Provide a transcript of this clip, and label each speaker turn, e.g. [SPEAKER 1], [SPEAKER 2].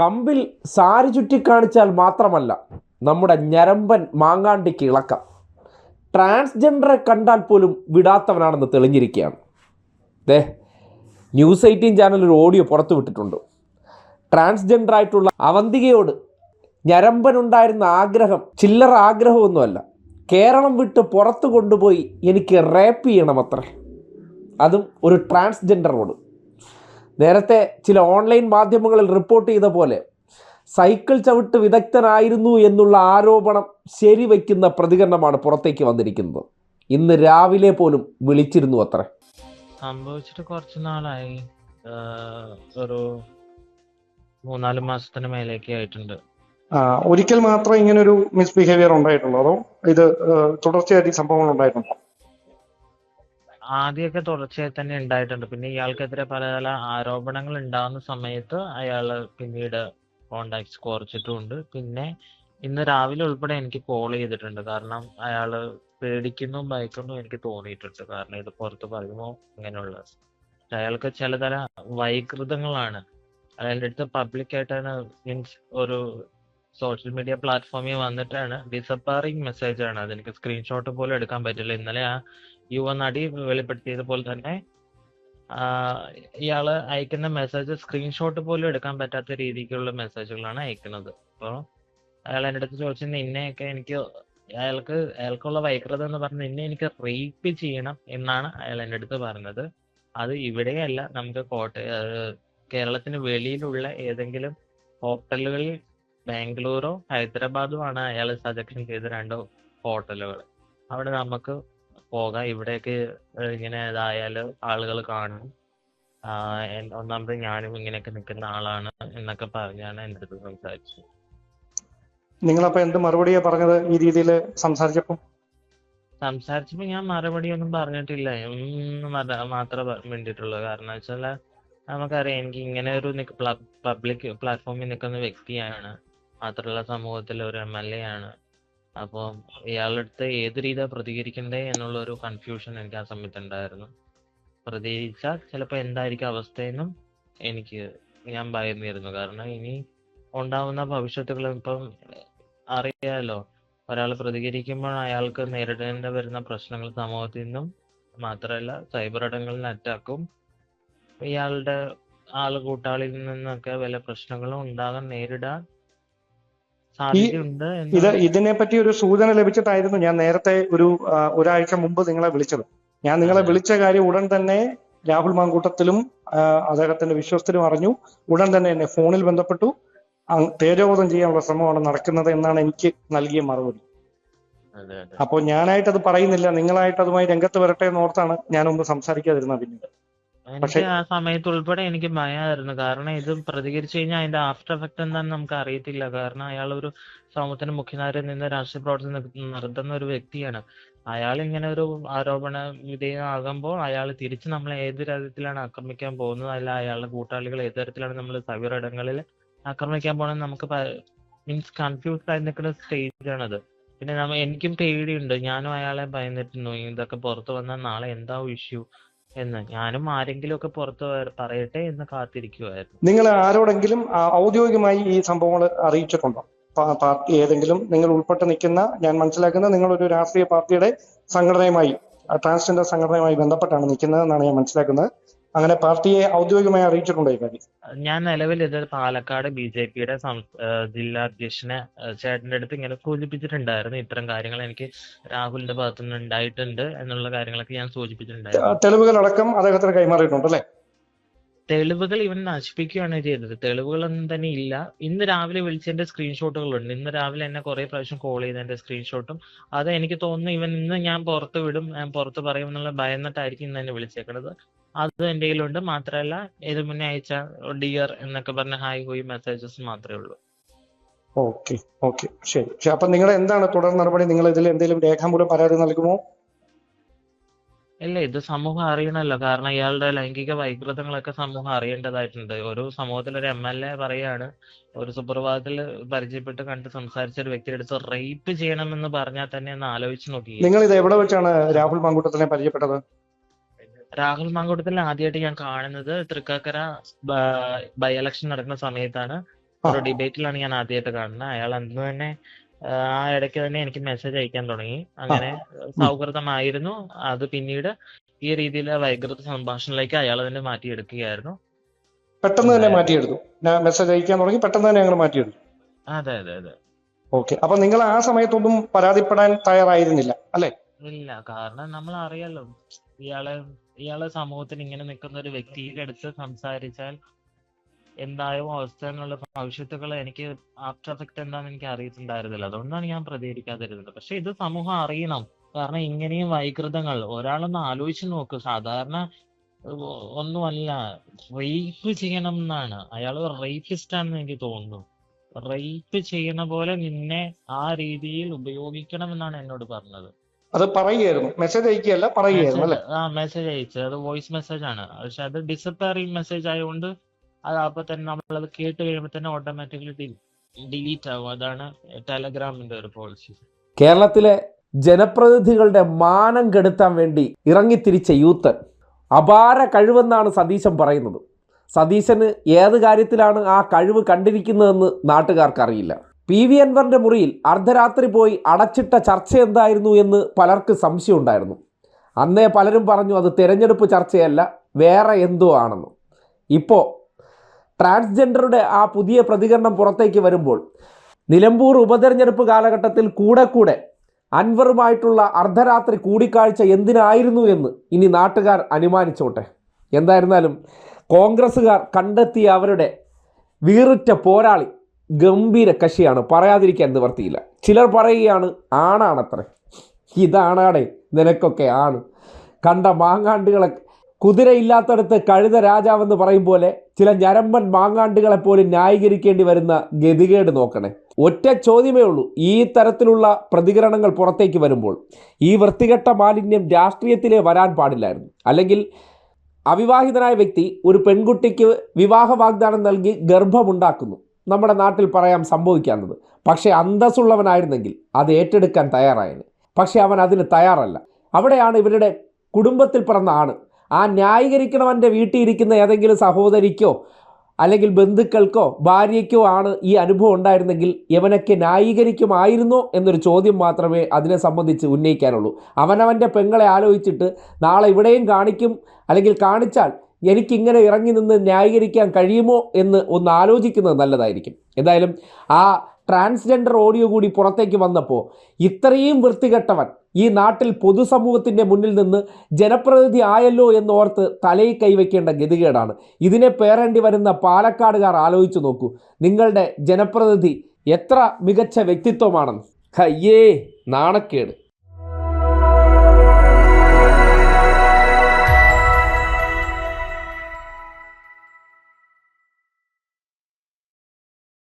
[SPEAKER 1] കമ്പിൽ സാരി ചുറ്റിക്കാണിച്ചാൽ മാത്രമല്ല നമ്മുടെ ഞരമ്പൻ മാങ്ങാണ്ടിക്ക് ഇളക്കം. ട്രാൻസ്ജെൻഡറെ കണ്ടാൽ പോലും വിടാത്തവനാണെന്ന് തെളിഞ്ഞിരിക്കുകയാണ്. ദേ ന്യൂസ് എയ്റ്റീൻ ചാനൽ ഒരു ഓഡിയോ പുറത്തു വിട്ടിട്ടുണ്ട്. ട്രാൻസ്ജെൻഡർ ആയിട്ടുള്ള അവന്തികയോട് ഞരമ്പനുണ്ടായിരുന്ന ആഗ്രഹം ചില്ലറ ആഗ്രഹമൊന്നുമല്ല. കേരളം വിട്ട് പുറത്തു കൊണ്ടുപോയി എനിക്ക് റേപ്പ് ചെയ്യണം ചെയ്യണമത്രേ. അതും ഒരു ട്രാൻസ്ജെൻഡറോട്. നേരത്തെ ചില ഓൺലൈൻ മാധ്യമങ്ങളിൽ റിപ്പോർട്ട് ചെയ്ത പോലെ സൈക്കിൾ ചവിട്ട് വിദഗ്ധനായിരുന്നു എന്നുള്ള ആരോപണം ശരിവയ്ക്കുന്ന പ്രതികരണമാണ് പുറത്തേക്ക് വന്നിരിക്കുന്നത്. ഇന്ന് രാവിലെ പോലും വിളിച്ചിരുന്നു അത്ര.
[SPEAKER 2] സംഭവിച്ചിട്ട് കുറച്ച് നാളായി. ഒരു മൂന്നാൽ മാസത്തിന് മേലേക്ക് ആയിട്ടുണ്ട്.
[SPEAKER 3] ആ, ഒരിക്കൽ മാത്രം ഇങ്ങനെ ഒരു മിസ്ബിഹേവിയർ ഉണ്ടായിട്ടുള്ളൂ അതോ ഇത് തുടർച്ചയായിട്ട് ഈ സംഭവങ്ങൾ ഉണ്ടായിട്ടുണ്ടോ?
[SPEAKER 2] ആദ്യമൊക്കെ തുടർച്ചയായി തന്നെ ഉണ്ടായിട്ടുണ്ട് പിന്നെ ഇയാൾക്കെതിരെ പല പല ആരോപണങ്ങൾ ഉണ്ടാകുന്ന സമയത്ത് അയാൾ പിന്നീട് കോണ്ടാക്ട്സ് കുറച്ചിട്ടുമുണ്ട് പിന്നെ ഇന്ന് രാവിലെ ഉൾപ്പെടെ എനിക്ക് കോൾ ചെയ്തിട്ടുണ്ട്. കാരണം അയാൾ പേടിക്കുന്നു ഭയക്കുന്നു എനിക്ക് തോന്നിയിട്ടുണ്ട്. കാരണം ഇത് പുറത്ത് പറയുമോ അങ്ങനെയുള്ള അയാൾക്ക് ചിലതര വൈകൃതങ്ങളാണ്. അയാളുടെ അടുത്ത് പബ്ലിക് ആയിട്ടാണ് മീൻസ് ഒരു സോഷ്യൽ മീഡിയ പ്ലാറ്റ്ഫോമിൽ വന്നിട്ടാണ്. ഡിസപ്പാറിങ് മെസ്സേജ് ആണ്. അതെനിക്ക് സ്ക്രീൻഷോട്ട് പോലും എടുക്കാൻ പറ്റില്ല. ഇന്നലെ ആ യുവ നടി വെളിപ്പെടുത്തിയത് പോലെ തന്നെ ഇയാൾ അയക്കുന്ന മെസ്സേജ് സ്ക്രീൻഷോട്ട് പോലും എടുക്കാൻ പറ്റാത്ത രീതിക്കുള്ള മെസ്സേജുകളാണ് അയക്കുന്നത്. അപ്പോൾ അയാൾ എന്റെ അടുത്ത് ചോദിച്ചു നിന്നെയൊക്കെ എനിക്ക് അയാൾക്ക് അയാൾക്കുള്ള വൈകൃതം എന്ന് പറഞ്ഞ് നിന്നെ എനിക്ക് റേപ്പ് ചെയ്യണം എന്നാണ് അയാൾ എന്റെ അടുത്ത് പറഞ്ഞത്. അത് ഇവിടെയല്ല. നമുക്ക് കോട്ടയ കേരളത്തിന് വെളിയിലുള്ള ഏതെങ്കിലും ഹോട്ടലുകളിൽ ബാംഗ്ലൂരോ ഹൈദരാബാദോ ആണ് അയാൾ സജക്ഷൻ ചെയ്ത രണ്ട് ഹോട്ടലുകൾ അവിടെ നമുക്ക് പോകാം. ഇവിടെയൊക്കെ ഏഹ് ഇങ്ങനെ ഇതായാൽ ആളുകൾ കാണും. ഒന്നാമത് ഞാനും ഇങ്ങനെയൊക്കെ നിൽക്കുന്ന ആളാണ് എന്നൊക്കെ പറഞ്ഞാണ് എന്റെ അടുത്ത് സംസാരിച്ചത്.
[SPEAKER 3] നിങ്ങളപ്പോ എന്ത് മറുപടിയാ പറഞ്ഞത് ഈ രീതിയിൽ സംസാരിച്ചപ്പോ?
[SPEAKER 2] സംസാരിച്ചപ്പോ ഞാൻ മറുപടി ഒന്നും പറഞ്ഞിട്ടില്ല മാത്രമേ വേണ്ടിയിട്ടുള്ളൂ കാരണം വെച്ചാൽ നമുക്കറിയാം എനിക്ക് ഇങ്ങനെ ഒരു പബ്ലിക് പ്ലാറ്റ്ഫോമിൽ നിൽക്കുന്ന വ്യക്തിയാണ്. മാത്രമല്ല സമൂഹത്തിലെ ഒരു എം എൽ എ ആണ്. അപ്പോൾ ഇയാളുടെ അടുത്ത് ഏത് രീതിയാണ് പ്രതികരിക്കണ്ടേ എന്നുള്ള ഒരു കൺഫ്യൂഷൻ എനിക്ക് ആ സമയത്ത് ഉണ്ടായിരുന്നു പ്രതികരിച്ചാൽ ചിലപ്പോൾ എന്തായിരിക്കും അവസ്ഥയെന്നും എനിക്ക് ഞാൻ ഭയന്നിരുന്നു. കാരണം ഇനി ഉണ്ടാവുന്ന ഭവിഷ്യത്തുകൾ ഇപ്പം അറിയാലോ. ഒരാൾ പ്രതികരിക്കുമ്പോൾ അയാൾക്ക് നേരിടേണ്ടി വരുന്ന പ്രശ്നങ്ങൾ സമൂഹത്തിൽ നിന്നും മാത്രമല്ല സൈബർ ഇടങ്ങളിൽ അറ്റാക്കും. ഇയാളുടെ ആൾ കൂട്ടാളിയിൽ നിന്നൊക്കെ വല്ല പ്രശ്നങ്ങളും ഉണ്ടാകാൻ നേരിടാൻ
[SPEAKER 3] ഇത്
[SPEAKER 2] ഇതിനെപ്പറ്റി
[SPEAKER 3] ഇതിനെ പറ്റി ഒരു സൂചന ലഭിച്ചിട്ടായിരുന്നു ഞാൻ നേരത്തെ ഒരു ഒരാഴ്ച മുമ്പ് നിങ്ങളെ വിളിച്ചത്. ഞാൻ നിങ്ങളെ വിളിച്ച കാര്യം ഉടൻ തന്നെ രാഹുൽ മാങ്കൂട്ടത്തിലും അദ്ദേഹത്തിന്റെ വിശ്വസ്തരും അറിഞ്ഞു. ഉടൻ തന്നെ എന്നെ ഫോണിൽ ബന്ധപ്പെട്ടു. തേജോബോധം ചെയ്യാനുള്ള ശ്രമമാണ് നടക്കുന്നത് എന്നാണ് എനിക്ക് നൽകിയ മറുപടി. അപ്പോൾ ഞാനായിട്ട് അത് പറയുന്നില്ല. നിങ്ങളായിട്ട് അതുമായി രംഗത്ത് വരട്ടെ എന്നോർത്താണ് ഞാനൊന്ന് സംസാരിക്കാതിരുന്നത് പിന്നീട് പക്ഷേ-
[SPEAKER 2] ആ സമയത്ത് ഉൾപ്പെടെ എനിക്ക് ഭയമായിരുന്നു കാരണം ഇത് പ്രതികരിച്ചു കഴിഞ്ഞാൽ അതിന്റെ ആഫ്റ്റർ എഫക്ട് എന്താണെന്ന് നമുക്ക് അറിയത്തില്ല. കാരണം അയാൾ ഒരു സമൂഹത്തിന്റെ മുഖ്യധാരയിൽ നിന്ന് രാഷ്ട്രീയ പ്രവർത്തനം നട- നടത്തുന്ന ഒരു വ്യക്തിയാണ്. അയാൾ ഇങ്ങനെ ഒരു ആരോപണ വിധേയമാകുമ്പോൾ അയാൾ തിരിച്ച് നമ്മളെ ഏത് തരത്തിലാണ് ആക്രമിക്കാൻ പോകുന്നത്? അല്ല അയാളുടെ കൂട്ടാളികൾ ഏത് തരത്തിലാണ് നമ്മൾ സൈബർ ആക്രമിക്കാൻ പോകുന്നത്? നമുക്ക് മീൻസ് കൺഫ്യൂസ് ആയി നിൽക്കുന്ന സ്റ്റേജ് ആണത്. പിന്നെ നമ്മ എനിക്കും പേടിയുണ്ട്. ഞാനും അയാളെ ഭയന്നിരുന്നു. ഇതൊക്കെ പുറത്തു വന്നാൽ നാളെ എന്താവും ഇഷ്യൂ എന്ന്. ഞാനും ആരെങ്കിലും ഒക്കെ പുറത്ത് പറയട്ടെ എന്ന് കാത്തിരിക്കുവായിരുന്നു.
[SPEAKER 3] നിങ്ങൾ ആരോടെങ്കിലും ഔദ്യോഗികമായി ഈ സംഭവങ്ങൾ അറിയിച്ചിട്ടുണ്ടോ? പാർട്ടി ഏതെങ്കിലും നിങ്ങൾ ഉൾപ്പെട്ട് നിൽക്കുന്ന ഞാൻ മനസ്സിലാക്കുന്ന നിങ്ങൾ ഒരു രാഷ്ട്രീയ പാർട്ടിയുടെ സംഘടനയുമായി ട്രാൻസ്ജെൻഡർ സംഘടനയുമായി ബന്ധപ്പെട്ടാണ് നിൽക്കുന്നത് എന്നാണ് ഞാൻ മനസ്സിലാക്കുന്നത്. അങ്ങനെ പാർട്ടിയെ ഔദ്യോഗികമായി അറിയിച്ചിട്ടുണ്ടോ ഇക്കാര്യം
[SPEAKER 2] ഞാൻ നിലവിൽ ഇത് പാലക്കാട് ബി ജെ പിയുടെ ജില്ലാ അധ്യക്ഷനെ ചേട്ടന്റെ അടുത്ത് ഇങ്ങനെ സൂചിപ്പിച്ചിട്ടുണ്ടായിരുന്നു. ഇത്തരം കാര്യങ്ങൾ എനിക്ക് രാഹുലിന്റെ ഭാഗത്തു നിന്ന് ഉണ്ടായിട്ടുണ്ട് എന്നുള്ള കാര്യങ്ങളൊക്കെ ഞാൻ സൂചിപ്പിച്ചിട്ടുണ്ടായിരുന്നു.
[SPEAKER 3] തെളിവുകളടക്കം അദ്ദേഹത്തിന് കൈമാറിയിട്ടുണ്ട് അല്ലെ?
[SPEAKER 2] തെളിവുകൾ ഇവൻ നശിപ്പിക്കുകയാണ് ചെയ്തത്. തെളിവുകളൊന്നും തന്നെ ഇല്ല. ഇന്ന് രാവിലെ വിളിച്ചതിന്റെ സ്ക്രീൻഷോട്ടുകളുണ്ട്. ഇന്ന് രാവിലെ എന്നെ കുറെ പ്രാവശ്യം കോൾ ചെയ്തതിന്റെ സ്ക്രീൻഷോട്ടും. അത് എനിക്ക് തോന്നുന്നു ഇവൻ ഇന്ന് ഞാൻ പുറത്ത് വിടും ഞാൻ പുറത്ത് പറയും എന്നുള്ള ഭയന്നിട്ടായിരിക്കും ഇന്ന് എന്നെ വിളിച്ചേക്കണത്. അത് എന്റെ കയ്യിലുണ്ട്. മാത്രമല്ല ഇത് മുന്നേ അയച്ച ഡിയർ എന്നൊക്കെ പറഞ്ഞ ഹായ് ഹോയ് മെസ്സേജസ് മാത്രമേ ഉള്ളൂ.
[SPEAKER 3] Okay okay. ശരി. പക്ഷെ അപ്പൊ നിങ്ങൾ എന്താണ് തുടർ നടപടി? നിങ്ങൾ ഇതിൽ എന്തെങ്കിലും രേഖാമൂലം പരാതി നൽകുമോ?
[SPEAKER 2] ഇല്ല ഇത് സമൂഹം അറിയണല്ലോ. കാരണം ഇയാളുടെ ലൈംഗിക വൈകൃതങ്ങളൊക്കെ സമൂഹം അറിയേണ്ടതായിട്ടുണ്ട്. ഒരു സമൂഹത്തിൽ ഒരു എം എൽ എ പറയാണ് ഒരു സുപ്രഭാതത്തിൽ പരിചയപ്പെട്ട് കണ്ട് സംസാരിച്ച ഒരു വ്യക്തിയുടെ അടുത്ത് റേപ്പ് ചെയ്യണമെന്ന് പറഞ്ഞാൽ തന്നെ ഒന്ന് ആലോചിച്ച് നോക്കി
[SPEAKER 3] നിങ്ങൾ ഇത് എവിടെ വെച്ചാണ് രാഹുൽ മാങ്കൂട്ടത്തിനെ പരിചയപ്പെട്ടത്?
[SPEAKER 2] രാഹുൽ മാങ്കൂട്ടത്തിൽ ആദ്യമായിട്ട് ഞാൻ കാണുന്നത്. തൃക്കാക്കര ബൈ ഇലക്ഷൻ നടക്കുന്ന സമയത്താണ്. ഒരു ഡിബേറ്റിലാണ് ഞാൻ ആദ്യമായിട്ട് കാണുന്നത്. അയാൾ അന്ന് തന്നെ ആ, ഇടയ്ക്ക് തന്നെ എനിക്ക് മെസ്സേജ് അയക്കാൻ തുടങ്ങി. അങ്ങനെ സൗഹൃദമായിരുന്നു. അത് പിന്നീട് ഈ രീതിയിലെ വൈകൃത സംഭാഷണത്തിലേക്ക് അയാൾ തന്നെ മാറ്റിയെടുക്കുകയായിരുന്നു.
[SPEAKER 3] പെട്ടെന്ന് തന്നെ മാറ്റിയെടുത്തു. ഞാൻ മെസ്സേജ് അയക്കാൻ തുടങ്ങി പെട്ടെന്ന് തന്നെ ഞങ്ങൾ മാറ്റിയെടുത്തു.
[SPEAKER 2] അതെ അതെ അതെ.
[SPEAKER 3] ഓക്കെ. അപ്പൊ നിങ്ങൾ ആ സമയത്തൊന്നും പരാതിപ്പെടാൻ തയ്യാറായിരുന്നില്ല അല്ലെ?
[SPEAKER 2] ഇല്ല. കാരണം നമ്മൾ അറിയാലോ. ഇയാളെ ഇയാളെ സമൂഹത്തിൽ ഇങ്ങനെ നിൽക്കുന്ന ഒരു വ്യക്തിയുടെ അടുത്ത് സംസാരിച്ചാൽ എന്തായോ അവസ്ഥ എന്നുള്ള ഭവിഷ്യത്തുകൾ എനിക്ക് ആഫ്റ്റർ എഫക്ട് എന്താണെന്ന് എനിക്ക് അറിയത്തുണ്ടായിരുന്നില്ല അതുകൊണ്ടാണ് ഞാൻ പ്രതികരിക്കാതിരുന്നത്. പക്ഷെ ഇത് സമൂഹം അറിയണം. കാരണം ഇങ്ങനെയും വൈകൃതങ്ങൾ. ഒരാളൊന്ന് ആലോചിച്ച് നോക്ക്. സാധാരണ ഒന്നുമല്ല റേപ്പ് ചെയ്യണം എന്നാണ്. അയാൾ റേപ്പിസ്റ്റ് ആണെന്ന് എനിക്ക് തോന്നുന്നു. റേപ്പ് ചെയ്യണ പോലെ നിന്നെ ആ രീതിയിൽ ഉപയോഗിക്കണം എന്നാണ് എന്നോട് പറഞ്ഞത്.
[SPEAKER 3] അത് പറയുകയായിരുന്നു. മെസ്സേജ് അയക്കുകയല്ല പറയുകയായിരുന്നു അല്ലെ?
[SPEAKER 2] മെസ്സേജ് ആ മെസ്സേജ് അയച്ചത് അത് വോയിസ് മെസ്സേജ് ആണ്. പക്ഷെ അത് ഡിസപ്പയറിംഗ് മെസ്സേജ് ആയതുകൊണ്ട് അത് അപ്പൊ തന്നെ നമ്മൾ അത് കേട്ട് കഴിയുമ്പോൾ തന്നെ ഓട്ടോമാറ്റിക്കലി ഡിലീറ്റ് ആവും. അതാണ് ടെലഗ്രാമിന്റെ ഒരു പോളിസി
[SPEAKER 1] കേരളത്തിലെ ജനപ്രതിനിധികളുടെ മാനം കെടുത്താൻ വേണ്ടി ഇറങ്ങിത്തിരിച്ച യൂത്ത് അപാര കഴിവെന്നാണ് സതീശൻ പറയുന്നത്. സതീശന് ഏത് കാര്യത്തിലാണ് ആ കഴിവ് കണ്ടിരിക്കുന്നതെന്ന് നാട്ടുകാർക്കറിയില്ല. പി വി അൻവറിന്റെ മുറിയിൽ അർദ്ധരാത്രി പോയി അടച്ചിട്ട ചർച്ച എന്തായിരുന്നു എന്ന് പലർക്ക് സംശയമുണ്ടായിരുന്നു. അന്നേ പലരും പറഞ്ഞു അത് തിരഞ്ഞെടുപ്പ് ചർച്ചയല്ല വേറെ എന്തോ ആണെന്ന്. ഇപ്പോൾ ട്രാൻസ്ജെൻഡറുടെ ആ പുതിയ പ്രതികരണം പുറത്തേക്ക് വരുമ്പോൾ നിലമ്പൂർ ഉപതെരഞ്ഞെടുപ്പ് കാലഘട്ടത്തിൽ കൂടെ കൂടെ അൻവറുമായിട്ടുള്ള അർദ്ധരാത്രി കൂടിക്കാഴ്ച എന്തിനായിരുന്നു എന്ന് ഇനി നാട്ടുകാർ അനുമാനിച്ചോട്ടെ. എന്തായിരുന്നാലും കോൺഗ്രസ്സുകാർ കണ്ടെത്തിയ അവരുടെ വീറുറ്റ പോരാളി ഗംഭീര കശിയാണ് പറയാതിരിക്കാൻ നിവർത്തിയില്ല ചിലർ പറയുകയാണ് ആണാണത്രേ. ഇതാണാടെ നിനക്കൊക്കെ ആണ്. കണ്ട മാങ്ങാണ്ടുകളെ കുതിരയില്ലാത്തടത്ത് കഴുത രാജാവെന്ന് പറയും പോലെ ചില ഞരമ്പൻ മാങ്ങാണ്ടുകളെ പോലും ന്യായീകരിക്കേണ്ടി വരുന്ന ഗതികേട് നോക്കണേ. ഒറ്റ ചോദ്യമേ ഉള്ളൂ ഈ തരത്തിലുള്ള പ്രതികരണങ്ങൾ പുറത്തേക്ക് വരുമ്പോൾ ഈ വൃത്തികെട്ട മാലിന്യം രാഷ്ട്രീയത്തിലേ വരാൻ പാടില്ലായിരുന്നു. അല്ലെങ്കിൽ അവിവാഹിതനായ വ്യക്തി ഒരു പെൺകുട്ടിക്ക് വിവാഹ വാഗ്ദാനം നൽകി ഗർഭമുണ്ടാക്കുന്നു നമ്മുടെ നാട്ടിൽ പറയാം സംഭവിക്കാവുന്നത് പക്ഷേ അന്തസ്സുള്ളവനായിരുന്നെങ്കിൽ അത് ഏറ്റെടുക്കാൻ തയ്യാറായത് പക്ഷേ അവൻ അതിന് തയ്യാറല്ല. അവിടെയാണ് ഇവരുടെ കുടുംബത്തിൽ പിറന്ന ആണ് ആ ന്യായീകരിക്കണവന്റെ വീട്ടിൽ ഇരിക്കുന്ന ഏതെങ്കിലും സഹോദരിക്കോ അല്ലെങ്കിൽ ബന്ധുക്കൾക്കോ ഭാര്യയ്ക്കോ ആണ് ഈ അനുഭവം ഉണ്ടായിരുന്നെങ്കിൽ യവനൊക്കെ ന്യായീകരിക്കുമായിരുന്നോ എന്നൊരു ചോദ്യം മാത്രമേ അതിനെ സംബന്ധിച്ച് ഉന്നയിക്കാനുള്ളൂ. അവനവന്റെ പെങ്ങളെ ആലോചിച്ചിട്ട് നാളെ ഇവിടെയും കാണിക്കും അല്ലെങ്കിൽ കാണിച്ചാൽ എനിക്കിങ്ങനെ ഇറങ്ങി നിന്ന് ന്യായീകരിക്കാൻ കഴിയുമോ എന്ന് ഒന്ന് ആലോചിക്കുന്നത് നല്ലതായിരിക്കും. എന്തായാലും ആ ട്രാൻസ്ജെൻഡർ ഓഡിയോ കൂടി പുറത്തേക്ക് വന്നപ്പോൾ ഇത്രയും വൃത്തികെട്ടവൻ ഈ നാട്ടിൽ പൊതുസമൂഹത്തിന്റെ മുന്നിൽ നിന്ന് ജനപ്രതിനിധി ആയല്ലോ എന്നോർത്ത് തലയിൽ കൈവയ്ക്കേണ്ട ഗതികേടാണ്. ഇതിനെ പേറേണ്ടി വരുന്ന പാലക്കാടുകാർ ആലോചിച്ചു നോക്കൂ. നിങ്ങളുടെ ജനപ്രതിനിധി എത്ര മികച്ച വ്യക്തിത്വമാണെന്ന്. കയ്യേ നാണക്കേട്.